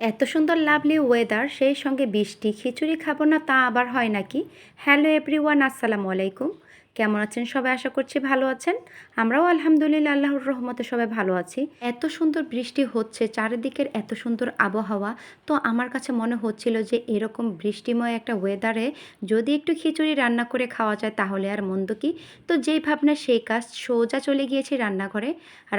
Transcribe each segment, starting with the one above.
এত সুন্দর lovely weather সেই সঙ্গে বৃষ্টি, খিচুড়ি খাব না তা আবার হয় নাকি? হ্যালো এভরিওয়ান আসসালামু আলাইকুম। কেমন আছেন? সবাই আশা করছি ভালো আছেন। আমরাও আলহামদুলিল্লাহ আল্লাহর রহমতে সবাই ভালো আছি। এত সুন্দর বৃষ্টি হচ্ছে, চারিদিকের এত সুন্দর আবহাওয়া। তো আমার কাছে মনে হচ্ছিল যে এরকম বৃষ্টিময় একটা ওয়েদারে যদি একটু খিচুড়ি রান্না করে খাওয়া যায় তাহলে আর মন্দ কি? তো যেই ভাবনা, সেই কাজ সোজা চলে গিয়েছি রান্নাঘরে।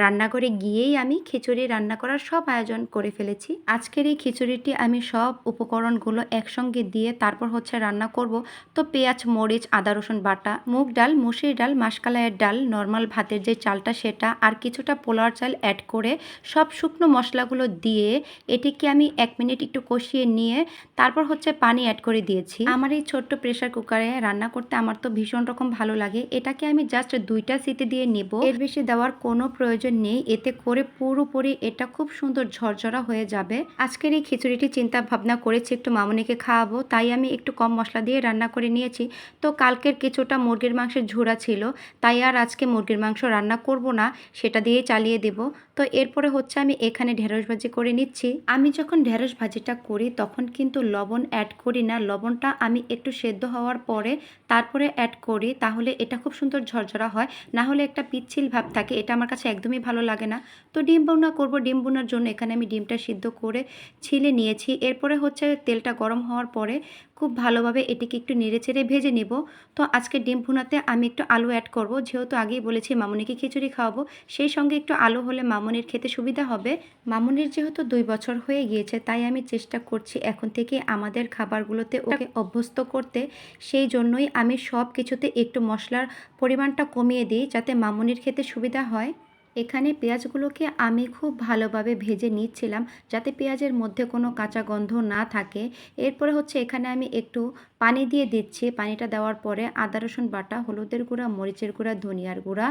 রান্নাঘরে গিয়েই আমি খিচুড়ি রান্না করার সব আয়োজন করে ফেলেছি। আজকের এই খিচুড়িটি আমি সব উপকরণগুলো একসঙ্গে দিয়ে তারপর হচ্ছে রান্না করব। তো পেঁয়াজ, মরিচ, আদা, রসুন বাটা, মুগ ডাল মুসুরি ডাল, মাসকালাইয়ের ডাল, নর্মাল ভাতের যে চালটা সেটা, আর কিছুটা পোলার চাল অ্যাড করে সব শুকনো মশলাগুলো দিয়ে এটিকে আমি এক মিনিট একটু কষিয়ে নিয়ে তারপর হচ্ছে পানি অ্যাড করে দিয়েছি। আমার এই ছোট্ট প্রেশার কুকারে রান্না করতে আমার তো ভীষণ রকম ভালো লাগে। এটাকে আমি জাস্ট দুইটা সিটি দিয়ে নিব। এর বেশি দেওয়ার কোনো প্রয়োজন নেই। এতে করে পুরোপুরি এটা খুব সুন্দর ঝরঝরা হয়ে যাবে। আজকের এই খিচুড়িটি চিন্তা ভাবনা করেছি একটু মামুনিকে খাওয়াবো, তাই আমি একটু কম মশলা দিয়ে রান্না করে নিয়েছি। তো কালকের কিছুটা মুরগির মাংসের ঝোড়া ছিল, তাই আর আজকে মুরগির মাংস রান্না করব না, সেটা দিয়ে চালিয়ে দেব। তো এরপরে হচ্ছে আমি এখানে ঢেঁড়স ভাজি করে নিচ্ছি। আমি যখন ঢেঁড়স ভাজিটা করি, তখন কিন্তু লবণ অ্যাড করি না। লবণটা আমি একটু সেদ্ধ হওয়ার পরে তারপরে অ্যাড করি, তাহলে এটা খুব সুন্দর ঝরঝরা হয়। না হলে একটা পিচ্ছিল ভাব থাকে, এটা আমার কাছে একদমই ভালো লাগে না। তো ডিম বোনা করব, ডিম বোনার জন্য এখানে আমি ডিমটা সিদ্ধ করে ছিলে নিয়েছি। এরপরে হচ্ছে তেলটা গরম হওয়ার পরে খুব ভালোভাবে এটিকে একটু নেড়ে চেড়ে ভেজে নেব। তো আজকে ডিম ভুনাতে আমি একটু আলু অ্যাড করব। যেহেতু আগেই বলেছি, মামুনিকে খিচুড়ি খাওয়াবো, সেই সঙ্গে একটু আলু হলে মামুনির খেতে সুবিধা হবে। মামুনির যেহেতু দুই বছর হয়ে গিয়েছে, তাই আমি চেষ্টা করছি এখন থেকে আমাদের খাবারগুলোতে ওকে অভ্যস্ত করতে। সেই জন্যই আমি সব কিছুতে একটু মশলার পরিমাণটা কমিয়ে দিই যাতে মামুনির খেতে সুবিধা হয়। এখানে পেঁয়াজগুলোকে আমি খুব ভালোভাবে ভেজে নিচ্ছিলাম যাতে পেঁয়াজের মধ্যে কোনো কাঁচা গন্ধ না থাকে। এরপরে হচ্ছে এখানে আমি একটু পানি দিয়ে দিচ্ছি। পানিটা দেওয়ার পরে আদা, রসুন বাটা, হলুদের গুঁড়া, মরিচের গুঁড়া, ধনিয়ার গুঁড়া,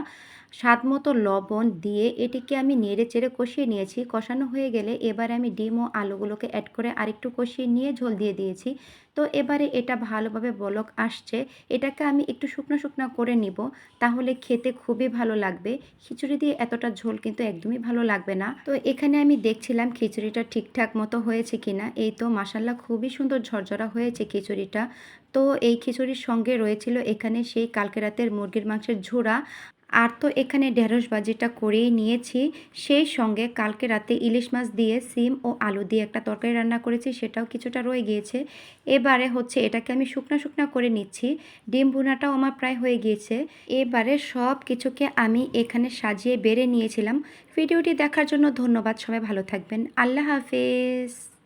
স্বাদ মতো লবণ দিয়ে এটিকে আমি নেড়ে চেড়ে কষিয়ে নিয়েছি। কষানো হয়ে গেলে এবারে আমি ডিম ও আলুগুলোকে অ্যাড করে আরেকটু কষিয়ে নিয়ে ঝোল দিয়ে দিয়েছি। তো এবারে এটা ভালোভাবে বলক আসছে। এটাকে আমি একটু শুকনো শুকনো করে নিব। তাহলে খেতে খুবই ভালো লাগবে। খিচুড়ি দিয়ে এতটা ঝোল কিন্তু একদমই ভালো লাগবে না। তো এখানে আমি দেখছিলাম খিচুড়িটা ঠিকঠাক মতো হয়েছে কিনা। এই তো মাসাল্লাহ খুবই সুন্দর ঝরঝরা হয়েছে খিচুড়িটা। তো এই খিচুড়ির সঙ্গে রয়েছিল এখানে সেই কালকে রাতের মুরগির মাংসের ঝোড়া। আর তো এখানে ঢেঁড়স ভাজিটা করেই নিয়েছি। সেই সঙ্গে কালকে রাতে ইলিশ মাছ দিয়ে সিম ও আলু দিয়ে একটা তরকারি রান্না করেছি, সেটাও কিছুটা রয়ে গিয়েছে। এবারে হচ্ছে এটাকে আমি শুকনা শুকনা করে নিচ্ছি। ডিম ভুনাটাও আমার প্রায় হয়ে গিয়েছে। এবারে সব কিছুকে আমি এখানে সাজিয়ে বেড়ে নিয়েছিলাম। ভিডিওটি দেখার জন্য ধন্যবাদ, সবাই ভালো থাকবেন। আল্লাহ হাফেজ।